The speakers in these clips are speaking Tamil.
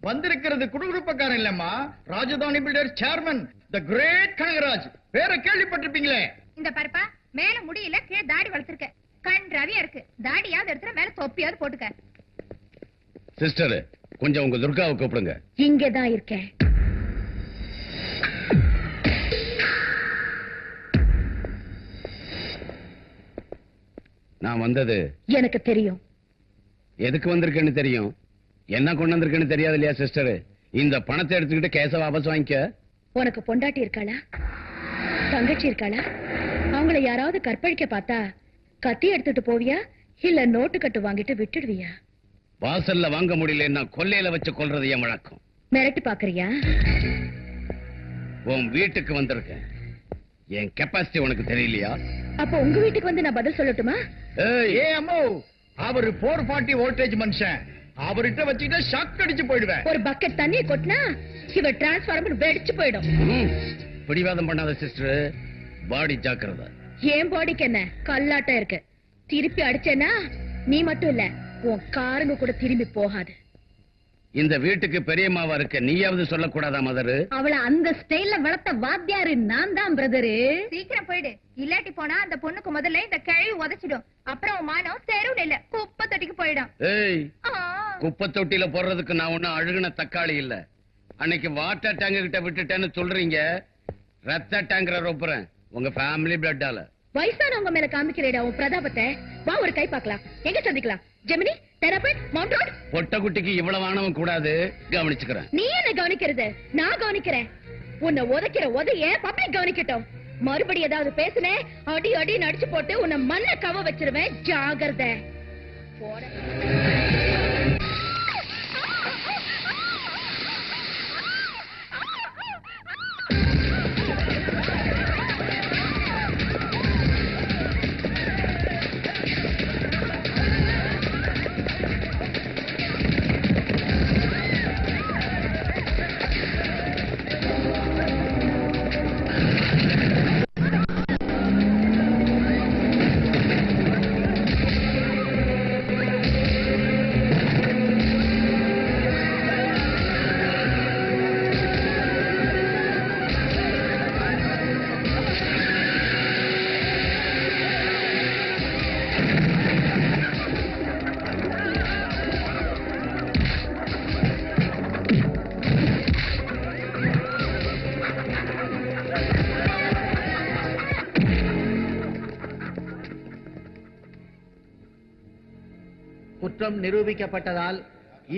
வந்திருக்கிறது குடுகுடுப்பக்காரன் இல்லம்மா. Rajadhani builder chairman the great Kanagaraj. பேரை கேள்விப்பட்டிருப்பீங்களே. இந்த பருப்பா மேல முடியல கீழே தாடி வளர்த்திருக்க. கண் ரவியா இருக்கு. தாடியாவது எடுத்துற மேல தொப்பியாவது போட்டுக்க. சிஸ்டர் கொஞ்சம் உங்க துர்காவை கூப்பிடுங்க. இங்கதான் இருக்கேன். நான் வந்தது எனக்கு தெரியும். எதுக்கு வந்திருக்கேன்னு தெரியும்? என்ன கொண்டு வந்திருக்கேன்னு தெரியாது இல்லையா சிஸ்டர் இந்த பணத்தை எடுத்துக்கிட்டு கேஸ வாபஸ் வாங்கிக்க. உனக்கு பொண்டாட்டி இருக்காளா? தங்கச்சி இருக்காளா? அவங்கள யாராவது கற்பழிக்க பார்த்தா கத்தி எடுத்துட்டு போவியா? இல்ல நோட்டு கட்டு வாங்கிட்டு விட்டுடுவியா? வாசல்ல வாங்க முடியலன்னா கொல்லையில வச்சு கொல்றது என் வழக்கம். மிரட்டி பாக்குறியா உன் வீட்டுக்கு வந்திருக்கேன். என் கெப்பாசிட்டி உனக்கு தெரியலையா? அப்ப உங்க வீட்டுக்கு வந்து நான் பதில் சொல்லட்டுமா? ஏ அம்மோ! அவரு போர் ஃபார்ட்டி வோல்டேஜ் மனுஷன். அவர்கிட்ட வச்சுக்கிட்டா ஷாக் அடிச்சு போயிடுவேன். ஒரு பக்கெட் தண்ணியை கொட்டினா இவ டிரான்ஸ்பார்மர் வெடிச்சு போயிடும். பிடிவாதம் பண்ணாத சிஸ்டர் பாடி ஜாக்கிரதை. ஏன் பாடிக்கு என்ன? கல்லாட்டம் இருக்கு. திருப்பி அடிச்சேன்னா நீ மட்டும் இல்ல உன் காருங்க கூட திரும்பி போகாது. இந்த வீட்டுக்கு பெரியம்மாவா இருக்க நீயாவது சொல்லக்கூடாதா மதரு அவள அந்த ஸ்டைல்ல வளர்த்த வாத்தியாரு நான் தான் பிரதரு சீக்கிரம் போயிடு. இல்லாட்டி போனா அந்த பொண்ணுக்கு முதல்ல இந்த கிழவி உதைச்சிடும். அப்புறம் மானம் தெருவுல இல்ல குப்பை தொட்டிக்கு போயிடும். ஏய். ஆ. குப்பை தொட்டியில போடுறதுக்கு நான் ஒண்ணும் அழுகுன தக்காளி இல்ல. அன்னைக்கு வாட்டர் டேங்க் கிட்ட விட்டுட்டேன்னு சொல்றீங்க. ரத்த டேங்கரை ரொப்புறேன். உங்க ஃபேமிலி பிளட்டால வயசானவங்க மேல காமிக்கிறேடா உன் பிரதாபத்தை. வா ஒரு கை பார்க்கலாம். எங்க சந்திக்கலாம்? ஜெமினி தெரபிட் மவுண்ட் ரோட்? பொட்ட குட்டிக்கு இவ்வளவு ஆணவம் கூடாது. கவனிச்சுக்கிறேன். நீ என்ன கவனிக்கிறது? நான் கவனிக்கிறேன். உன்னை உதைக்கிற உதைய பப்ளிக் கவனிக்கட்டும். மறுபடி ஏதாவது பேசுனே அடி அடி நடிச்சு போட்டு உன்னை மண்ண கவ வச்சிருவேன். ஜாகிரதை. போட. குற்றம் நிரூபிக்கப்பட்டதால்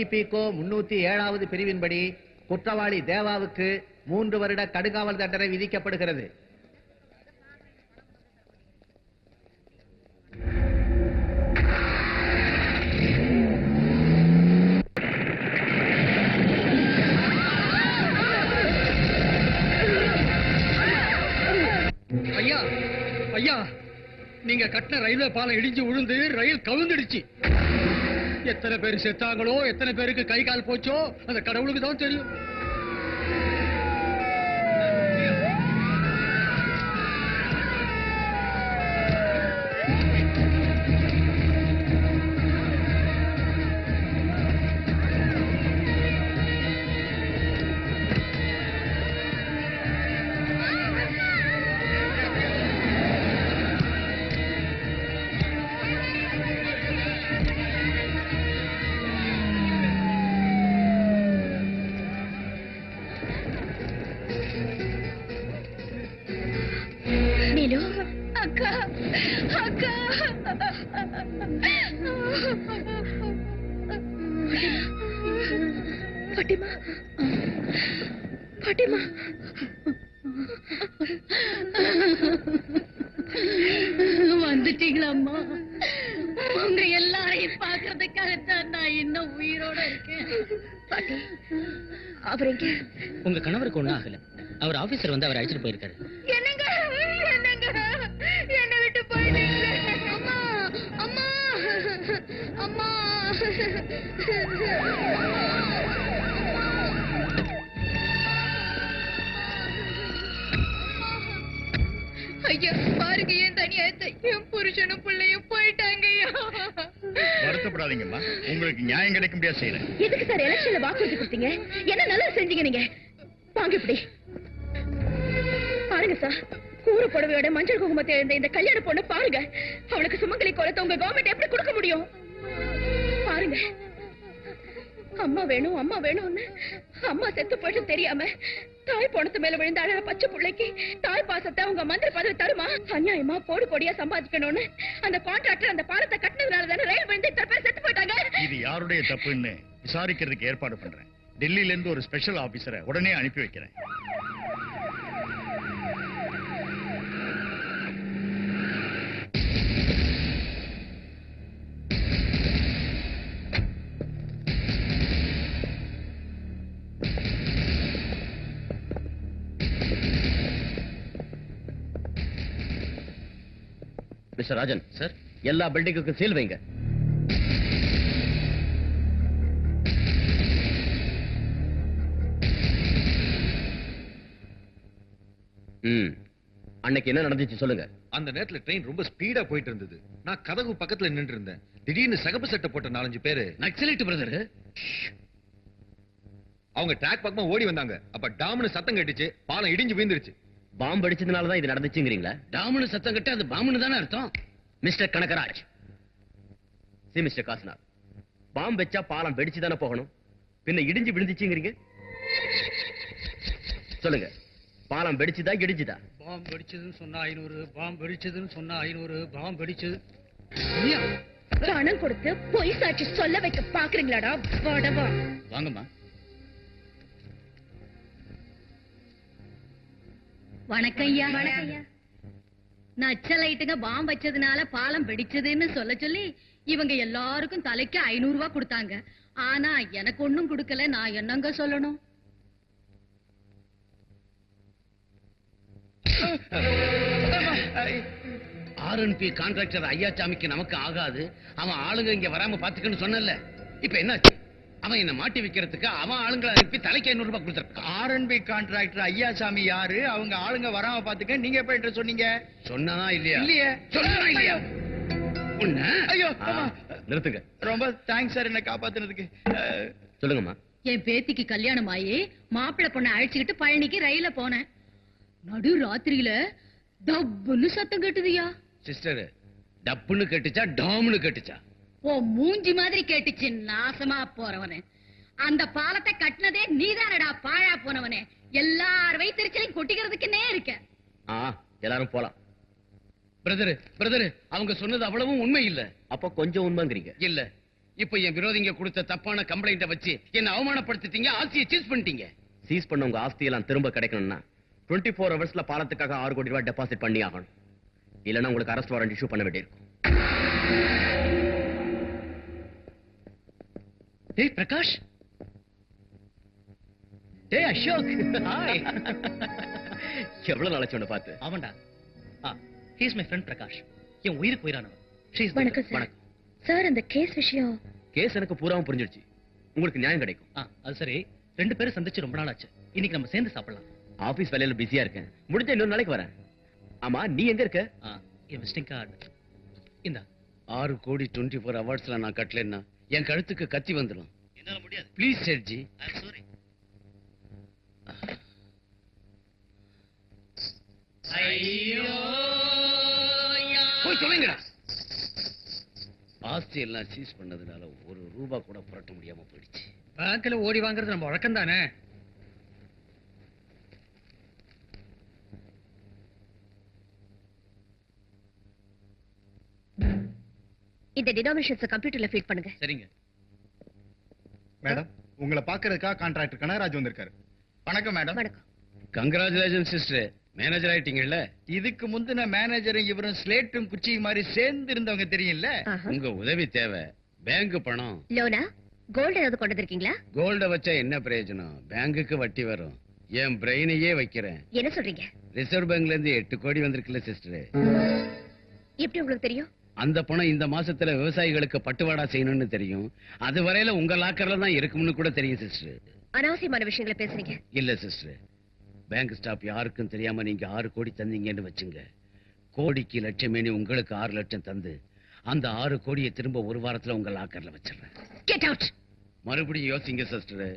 இபிகோ முன்னூத்தி ஏழாவது பிரிவின்படி குற்றவாளி தேவாவுக்கு மூன்று வருட கடுங்காவல் தண்டனை விதிக்கப்படுகிறது. ஐயா ஐயா நீங்க கட்டின ரயில்வே பாலம் இடிஞ்சு விழுந்து ரயில் கவுந்துடுச்சு. எத்தனை பேர் செத்தாங்களோ எத்தனை பேருக்கு கை கால் போச்சோ அந்த கடவுளுக்கு தான் தெரியும். பாட்டிமா வந்துட்டீங்களா உங்க எல்லாரையும் பாக்குறதுக்காகத்தான் நான் இன்னும் உயிரோட இருக்கேன். பாட்டி அவர் எங்க? உங்க கணவருக்கு ஒண்ணும் ஆகல. அவர் ஆபீசர் வந்து அவர் அழைச்சிட்டு போயிருக்காரு. என்னங்க? என்னங்க? என்ன விட்டு போயிட்டீங்களே. அம்மா அம்மா அம்மா. வருத்தப்படாதீங்கம்மா. உங்களுக்கு நியாயம் கிடைக்க முடியாது செய்யறேன் எதுக்கு சார் எலெக்ஷன்ல வாக்குறுதி கொடுத்தீங்க? என்ன நல்லா செஞ்சீங்க நீங்க? வாங்க இப்படி. பாருங்க சார் கூறு புடவையோட மஞ்சள் குங்குமத்தை எழுந்த இந்த கல்யாண பொண்ணு பாருங்க. அவளுக்கு சுமங்கலி கோலத்தை உங்க கவர்மெண்ட் எப்படி கொடுக்க முடியும்? பாருங்க. அம்மா வேணும் அம்மா வேணும்னு. அம்மா செத்து போயிட்டு தெரியாம. தாய் பணத்து மேல விழுந்த அழற பச்சை பிள்ளைக்கு தாய் பாசத்தை அவங்க மந்திரி பதவி தருமா? அநியாயமா கோடி கோடியா சம்பாதிக்கணும்னு. அந்த கான்ட்ராக்டர் அந்த பாலத்தை கட்டினதுனால தானே ரயில் விழுந்து இத்தனை பேர் செத்து போயிட்டாங்க? இது யாருடைய தப்புன்னு விசாரிக்கிறதுக்கு ஏற்பாடு பண்றேன். டெல்லியில இருந்து ஒரு ஸ்பெஷல் ஆபீசரை உடனே அனுப்பி வைக்கிறேன். மிஸ்டர் ராஜன். சார் எல்லா பில்டிங்குக்கும் சீல் வைங்க. ம். அன்னைக்கு என்ன நடந்துச்சு சொல்லுங்க. அந்த நேரத்துல ட்ரெயின் ரொம்ப ஸ்பீடா போயிட்டு இருந்தது. நான் கதவு பக்கத்துல நின்று இருந்தேன். திடீர்னு சகப்பு சட்டை போட்ட நாலஞ்சு பேரு. நக்சலைட் பிரதர் அவங்க ட்ராக் பக்கமா ஓடி வந்தாங்க. அப்ப டாம்னு சத்தம் கேட்டுச்சு. பாலம் இடிஞ்சு விழுந்துருச்சு. பாம்பு அடிச்சதுனால தான் இது நடந்துச்சுங்கிறீங்களா? டாமுன்னு சத்தம் கட்டு அது பாம்புன்னு தானே அர்த்தம். Mister Kanagaraj. C mister Kasinath. பாம்பு வச்சா பாலம் வெடிச்சு தானே போகணும்? பின்ன இடிஞ்சு விழுந்துச்சுங்கிறீங்க? சொல்லுங்க. பாலம் வெடிச்சுதா இடிஞ்சுதா பாம்பு வெடிச்சதுன்னு சொன்னா ஐநூறு பாம்பு வெடிச்சதுன்னு சொன்னா ஐநூறு பாம்பு வெடிச்சது. பணம் கொடுத்து பொய் சாட்சி சொல்ல வைக்க பாக்குறீங்களாடா? வாங்கம்மா. வணக்கம் ஐயா நச்சலைட்டுங்க பாம் வச்சதுனால பாலம் வெடிச்சதுன்னு சொல்ல சொல்லி இவங்க எல்லாருக்கும் தலைக்கு ஐநூறு ரூபாய் கொடுத்தாங்க. ஆனா எனக்கு ஒண்ணும் கொடுக்கல நான் என்னங்க சொல்லணும்? ஆர்என்பி கான்ட்ராக்டர் ஐயாச்சாமிக்கு நமக்கு ஆகாது. அவன் ஆளுங்க இங்க வராம பாத்துக்கன்னு சொன்னல இப்ப என்னாச்சு? அவன் என்ன மாட்டி வைக்கிறதுக்கு அவன் ஆளுங்களை அனுப்பி தலைக்கு ஐநூறு ரூபாய் கொடுத்துருக்கான். ஆர்என்பி கான்ட்ராக்டர் ஐயாசாமி யாரு? அவங்க ஆளுங்க வராம பாத்துக்க நீங்க எப்ப என்கிட்ட சொன்னீங்க? சொன்னதா இல்லையா? இல்லையே. சொன்னா இல்லையா? உன்னை? ஐயோ. நிறுத்துங்க. ரொம்ப தேங்க்ஸ் சார் என்ன காப்பாத்துனதுக்கு. சொல்லுங்கம்மா. என் பேத்திக்கு கல்யாணம் ஆகி மாப்பிள்ளை பொண்ணை அழைச்சுக்கிட்டு பழனிக்கு ரயில போனேன். நடு ராத்திரியில டப்புன்னு சத்தம் கேட்டுதுயா சிஸ்டர் டப்புன்னு கட்டுச்சா டாம்னு கட்டுச்சா? ஓ மூஞ்சி மாதிரி கேட்டுச்சு நாசமா போறவனே. அந்த பாலத்தை கட்டினதே நீதானடா பாழா போனவனே. எல்லார் வைத்திருச்சலையும் கொட்டிக்கிறதுக்குன்னே இருக்க. ஆ எல்லாரும் போலாம். பிரதர் பிரதர் அவங்க சொன்னது அவ்வளவும் உண்மை இல்ல. அப்ப கொஞ்சம் உண்மைங்கிறீங்க. இல்ல. இப்ப என் விரோதிங்க கொடுத்த தப்பான கம்ப்ளைண்ட வச்சு என்ன அவமானப்படுத்திட்டீங்க ஆஸ்தியை சீஸ் பண்ணிட்டீங்க. சீஸ் பண்ண உங்க ஆஸ்தி எல்லாம் திரும்ப கிடைக்கணும்னா டுவெண்ட்டி ஃபோர் ஹவர்ஸ்ல பாலத்துக்காக ஆறு கோடி ரூபாய் டெபாசிட் பண்ணி ஆகணும். இல்லைன்னா உங்களுக்கு அரெஸ்ட் வாரண்ட் இஷ்யூ பண்ண வேண்டியிருக்கும். டேய் பிரகாஷ். டேய் அசோக். ஹாய் எவ்வளவு நாளைச்சு உன்னை பார்த்து? அவன்டா ah he's my friend Prakash. என் உயிருக்கு உயிரானவன். வணக்கம் சார் வணக்கம். சார் அந்த கேஸ் விஷயம். கேஸ் எனக்கு பூராவும் புரிஞ்சிடுச்சு. உங்களுக்கு நியாயம் கிடைக்கும். ஆ அது சரி. ரெண்டு பேரும் சந்திச்சு ரொம்ப நாள் ஆச்சு இன்னைக்கு நம்ம சேர்ந்து சாப்பிடலாம். ஆபீஸ் வேலையில பிஸியா இருக்கேன். முடிஞ்ச இன்னொரு நாளைக்கு வரேன். ஆமா நீ எங்க இருக்க? என் விசிட்டிங் கார்டு இந்தா. ஆறு கோடி டுவெண்ட்டி ஃபோர் ஹவர்ஸ்ல நான் கட்டலன்னா. என் கழுத்துக்கு கத்தி வந்துடும் என்னால முடியாது. ப்ளீஸ் செட்ஜி ஐ சாரி போய் ஆஸ்தி எல்லாம் சீஸ் பண்ணதுனால ஒரு ரூபா கூட புரட்ட முடியாம போயிடுச்சு. பேங்க்ல ஓடி வாங்குறது நம்ம வழக்கம் தானே இந்த டினாமினேஷன்ஸ் கம்ப்யூட்டர்ல ஃபீட் பண்ணுங்க. சரிங்க. மேடம் உங்களை பாக்குறதுக்காக கான்ட்ராக்டர் கனகராஜ் வந்திருக்காரு. வணக்கம் மேடம் வணக்கம். கங்க்ராச்சுலேஷன் சிஸ்டர் மேனேஜர் ஆயிட்டீங்கல்ல? இதுக்கு முந்தின மேனேஜரும் இவரும் ஸ்லேட்டும் குச்சியும் மாதிரி சேர்ந்து இருந்தவங்க தெரியும்ல. உங்க உதவி தேவை. பேங்க் பணம். லோனா கோல்டு ஏதாவது கொண்டு வந்திருக்கீங்களா? கோல்ட வச்சா என்ன பிரயோஜனம்? பேங்குக்கு வட்டி வரும். என் பிரெயினையே வைக்கிறேன். என்ன சொல்றீங்க? ரிசர்வ் பேங்க்ல இருந்து எட்டு கோடி வந்திருக்குல்ல சிஸ்டர் எப்படி உங்களுக்கு தெரியும்? அந்த பணம் இந்த மாசத்துல விவசாயிகளுக்கு பட்டுவாடா செய்யணும்னு தெரியும். அது வரையில உங்க லாக்கர்ல தான் இருக்கும்னு கூட தெரியும் சிஸ்டர் அனாவசியமான விஷயங்களை பேசுறீங்க. இல்ல சிஸ்டர் பேங்க் ஸ்டாப் யாருக்கும் தெரியாம நீங்க ஆறு கோடி தந்தீங்கன்னு வச்சுங்க. கோடிக்கு லட்சமேனி உங்களுக்கு ஆறு லட்சம் தந்து அந்த ஆறு கோடியை திரும்ப ஒரு வாரத்துல உங்க லாக்கர்ல வச்சிடுறேன். மறுபடியும் யோசிங்க சிஸ்டர்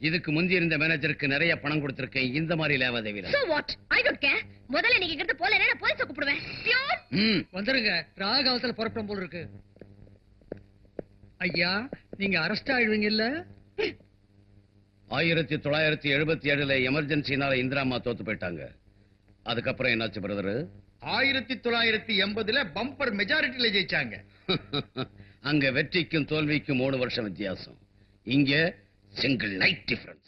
இதுக்கு முந்தி இருந்த மேனேஜருக்கு நிறைய பணம் கொடுத்திருக்கேன். இந்த மாதிரி லேவாதேவியில. So what I don't care முதல்ல நீங்க இங்கிருந்து போல நான் போலீஸ கூப்பிடுவேன். பியூர் ம். வந்துருங்க. ராகாவத்துல புறப்படும் போல இருக்கு. ஐயா நீங்க அரெஸ்ட் ஆயிடுவீங்க இல்ல ஆயிரத்தி தொள்ளாயிரத்தி எழுபத்தி ஏழுல எமர்ஜென்சினால இந்திராமா தோத்து போயிட்டாங்க. அதுக்கப்புறம் என்னாச்சு பிரதர் ஆயிரத்தி தொள்ளாயிரத்தி எண்பதுல பம்பர் மெஜாரிட்டில ஜெயிச்சாங்க. அங்க வெற்றிக்கும் தோல்விக்கும் மூணு வருஷம் வித்தியாசம். இங்க single night difference.